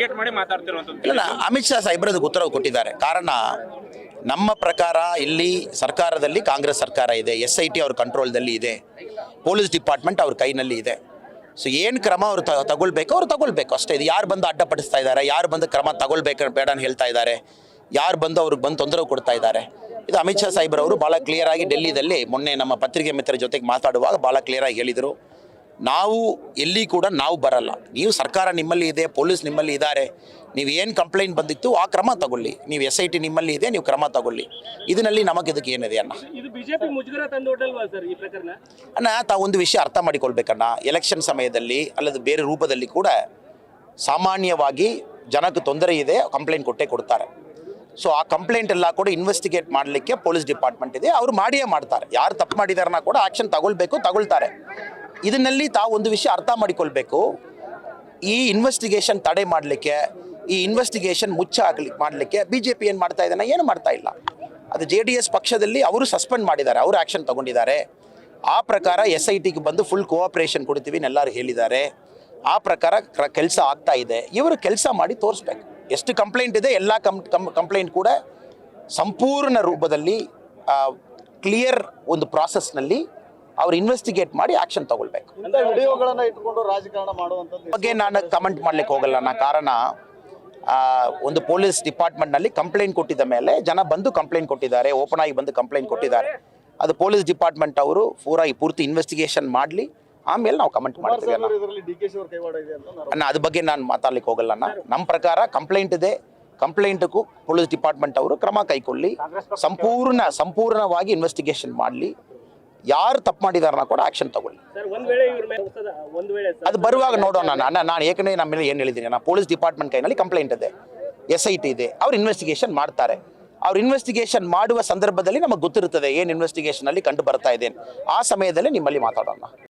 Target ಮಾಡಿ ಮಾತಾಡ್ತಿರುವಂತದ್ದು ಇಲ್ಲ, ಅಮಿತ್ ಶಾ ಸಾಹೇಬ್ರದಕ್ಕೆ ಉತ್ತರ ಕೊಟ್ಟಿದ್ದಾರೆ. ಕಾರಣ, ನಮ್ಮ ಪ್ರಕಾರ ಇಲ್ಲಿ ಸರ್ಕಾರದಲ್ಲಿ ಕಾಂಗ್ರೆಸ್ ಸರ್ಕಾರ ಇದೆ, ಎಸ್ ಐ ಟಿ ಅವ್ರ ಕಂಟ್ರೋಲ್ದಲ್ಲಿ ಇದೆ, ಪೊಲೀಸ್ ಡಿಪಾರ್ಟ್ಮೆಂಟ್ ಅವ್ರ ಕೈನಲ್ಲಿ ಇದೆ. ಸೊ ಏನು ಕ್ರಮ ಅವರು ತಗೊಳ್ಬೇಕು, ಅವ್ರು ತಗೊಳ್ಬೇಕು. ಅಷ್ಟೇ, ಇದು ಯಾರು ಬಂದು ಅಡ್ಡಪಡಿಸ್ತಾ ಇದ್ದಾರೆ, ಯಾರು ಬಂದು ಕ್ರಮ ತಗೊಳ್ಬೇಕು ಬೇಡ ಅಂತ ಹೇಳ್ತಾ ಇದ್ದಾರೆ, ಯಾರು ಬಂದು ಅವ್ರಿಗೆ ಬಂದು ತೊಂದರೆ ಕೊಡ್ತಾ ಇದ್ದಾರೆ. ಇದು ಅಮಿತ್ ಶಾ ಸಾಹೇಬ್ರವರು ಭಾಳ ಕ್ಲಿಯರ್ ಆಗಿ ಡೆಲ್ಲಿದಲ್ಲಿ ಮೊನ್ನೆ ನಮ್ಮ ಪತ್ರಿಕೆ ಮಿತ್ರರ ಜೊತೆಗೆ ಮಾತಾಡುವಾಗ ಭಾಳ ಕ್ಲಿಯರ್ ಆಗಿ ಹೇಳಿದರು. ನಾವು ಎಲ್ಲಿ ಕೂಡ ನಾವು ಬರಲ್ಲ. ನೀವು ಸರ್ಕಾರ ನಿಮ್ಮಲ್ಲಿ ಇದೆ ಪೊಲೀಸ್ ನಿಮ್ಮಲ್ಲಿ ಇದ್ದಾರೆ ನೀವು ಏನು ಕಂಪ್ಲೇಂಟ್ ಬಂದಿತ್ತು ಆ ಕ್ರಮ ತಗೊಳ್ಳಿ. ನೀವು ಎಸ್ ಐ ಟಿ ನಿಮ್ಮಲ್ಲಿ ಇದೆ ನೀವು ಕ್ರಮ ತಗೊಳ್ಳಿ. ಇದರಲ್ಲಿ ನಮಗೆ ಇದಕ್ಕೆ ಏನಿದೆ ಅಣ್ಣ? ಅಣ್ಣ ತಾವು ಒಂದು ವಿಷಯ ಅರ್ಥ ಮಾಡಿಕೊಳ್ಬೇಕಣ್ಣ. ಎಲೆಕ್ಷನ್ ಸಮಯದಲ್ಲಿ ಅಲ್ಲದೆ ಬೇರೆ ರೂಪದಲ್ಲಿ ಕೂಡ ಸಾಮಾನ್ಯವಾಗಿ ಜನಕ್ಕೆ ತೊಂದರೆ ಇದೆ ಕಂಪ್ಲೇಂಟ್ ಕೊಟ್ಟೇ ಕೊಡ್ತಾರೆ. ಸೊ ಆ ಕಂಪ್ಲೇಂಟ್ ಎಲ್ಲ ಕೂಡ ಇನ್ವೆಸ್ಟಿಗೇಟ್ ಮಾಡಲಿಕ್ಕೆ ಪೊಲೀಸ್ ಡಿಪಾರ್ಟ್ಮೆಂಟ್ ಇದೆ. ಅವರು ಮಾಡಿಯೇ ಮಾಡ್ತಾರೆ. ಯಾರು ತಪ್ಪು ಮಾಡಿದಾರನ್ನ ಕೂಡ ಆಕ್ಷನ್ ತಗೊಳ್ಬೇಕು ತಗೊಳ್ತಾರೆ. ಇದನ್ನಲ್ಲಿ ತಾವು ಒಂದು ವಿಷಯ ಅರ್ಥ ಮಾಡಿಕೊಳ್ಬೇಕು. ಈ ಇನ್ವೆಸ್ಟಿಗೇಷನ್ ತಡೆ ಮಾಡಲಿಕ್ಕೆ, ಈ ಇನ್ವೆಸ್ಟಿಗೇಷನ್ ಮುಚ್ಚ ಹಾಕ್ಲಿಕ್ಕೆ ಮಾಡಲಿಕ್ಕೆ ಬಿ ಜೆ ಪಿ ಏನು ಮಾಡ್ತಾ ಇದ್ದಾನೆ, ಏನು ಮಾಡ್ತಾ ಇಲ್ಲ. ಅದು ಜೆ ಡಿ ಎಸ್ ಪಕ್ಷದಲ್ಲಿ ಅವರು ಸಸ್ಪೆಂಡ್ ಮಾಡಿದ್ದಾರೆ, ಅವರು ಆ್ಯಕ್ಷನ್ ತಗೊಂಡಿದ್ದಾರೆ. ಆ ಪ್ರಕಾರ ಎಸ್ ಐ ಟಿಗೆ ಬಂದು ಫುಲ್ ಕೋಆಪ್ರೇಷನ್ ಕೊಡ್ತೀವಿ ಎಲ್ಲರೂ ಹೇಳಿದ್ದಾರೆ. ಆ ಪ್ರಕಾರ ಕೆಲಸ ಆಗ್ತಾ ಇದೆ. ಇವರು ಕೆಲಸ ಮಾಡಿ ತೋರಿಸ್ಬೇಕು. ಎಷ್ಟು ಕಂಪ್ಲೇಂಟ್ ಇದೆ, ಎಲ್ಲ ಕಂಪ್ಲೇಂಟ್ ಕೂಡ ಸಂಪೂರ್ಣ ರೂಪದಲ್ಲಿ ಕ್ಲಿಯರ್ ಒಂದು ಪ್ರಾಸೆಸ್ನಲ್ಲಿ ಅವ್ರು ಇನ್ವೆಸ್ಟಿಗೇಟ್ ಮಾಡಿ ಆಕ್ಷನ್ ತಗೊಳ್ಬೇಕು. ವಿಡಿಯೋಗಳನ್ನ ಇಟ್ಕೊಂಡು ರಾಜಕಾರಣ ಮಾಡುವಂಥದ್ದು ಬಗ್ಗೆ ನಾನು ಕಮೆಂಟ್ ಮಾಡ್ಲಿಕ್ಕೆ ಹೋಗಲ್ಲ. ನಾ ಕಾರಣ ಆ, ಒಂದು ಪೊಲೀಸ್ ಡಿಪಾರ್ಟ್ಮೆಂಟ್ನಲ್ಲಿ ಕಂಪ್ಲೇಂಟ್ ಕೊಟ್ಟಿದ್ದ ಮೇಲೆ ಜನ ಬಂದು ಕಂಪ್ಲೇಂಟ್ ಕೊಟ್ಟಿದ್ದಾರೆ ಓಪನ್ ಆಗಿ ಬಂದು ಕಂಪ್ಲೇಂಟ್ ಕೊಟ್ಟಿದ್ದಾರೆ. ಅದು ಪೊಲೀಸ್ ಡಿಪಾರ್ಟ್ಮೆಂಟ್ ಅವರು ಪೂರಾ ಈ ಪೂರ್ತಿ ಇನ್ವೆಸ್ಟಿಗೇಷನ್ ಮಾಡಲಿ ಆಮೇಲೆ ನಾವು ಕಮೆಂಟ್ ಮಾಡ್ತೀವಿ ಅಣ್ಣ. ಡಿ ಕೆ ಶಿ ಕೈವಾಡ ಇದೆ ಅಂತ ನಾವು ಅಣ್ಣ ಅದ್ರ ಬಗ್ಗೆ ನಾನು ಮಾತಾಡ್ಲಿಕ್ಕೆ ಹೋಗಲ್ಲ ಅಣ್ಣ. ನಮ್ಮ ಪ್ರಕಾರ ಕಂಪ್ಲೇಂಟ್ ಇದೆ. ಕಂಪ್ಲೇಂಟ್ಗೂ ಪೊಲೀಸ್ ಡಿಪಾರ್ಟ್ಮೆಂಟ್ ಅವರು ಕ್ರಮ ಕೈಗೊಳ್ಳಿ ಸಂಪೂರ್ಣ ಸಂಪೂರ್ಣವಾಗಿ ಇನ್ವೆಸ್ಟಿಗೇಷನ್ ಮಾಡಲಿ. ಯಾರು ತಪ್ಪು ಮಾಡಿದಾರನ್ನ ಕೂಡ ಆಕ್ಷನ್ ತಗೊಳ್ಳಿ. ಅದು ಬರುವಾಗ ನೋಡೋಣ. ನಾನು ನಾನು ಏಕನೇ ನಮ್ಮ ಮೇಲೆ ಏನು ಹೇಳಿದ್ದೀನಿ. ನಾನು ಪೊಲೀಸ್ ಡಿಪಾರ್ಟ್ಮೆಂಟ್ ಕೈನಲ್ಲಿ ಕಂಪ್ಲೇಂಟ್ ಇದೆ. ಎಸ್ ಐ ಟಿ ಇದೆ. ಅವ್ರು ಇನ್ವೆಸ್ಟಿಗೇಷನ್ ಮಾಡ್ತಾರೆ. ಅವ್ರು ಇನ್ವೆಸ್ಟಿಗೇಷನ್ ಮಾಡುವ ಸಂದರ್ಭದಲ್ಲಿ ನಮಗೆ ಗೊತ್ತಿರುತ್ತದೆ ಏನು ಇನ್ವೆಸ್ಟಿಗೇಷನ್ ಅಲ್ಲಿ ಕಂಡು ಬರ್ತಾ ಇದೆ ಆ ಸಮಯದಲ್ಲಿ ನಿಮ್ಮಲ್ಲಿ ಮಾತಾಡೋಣ.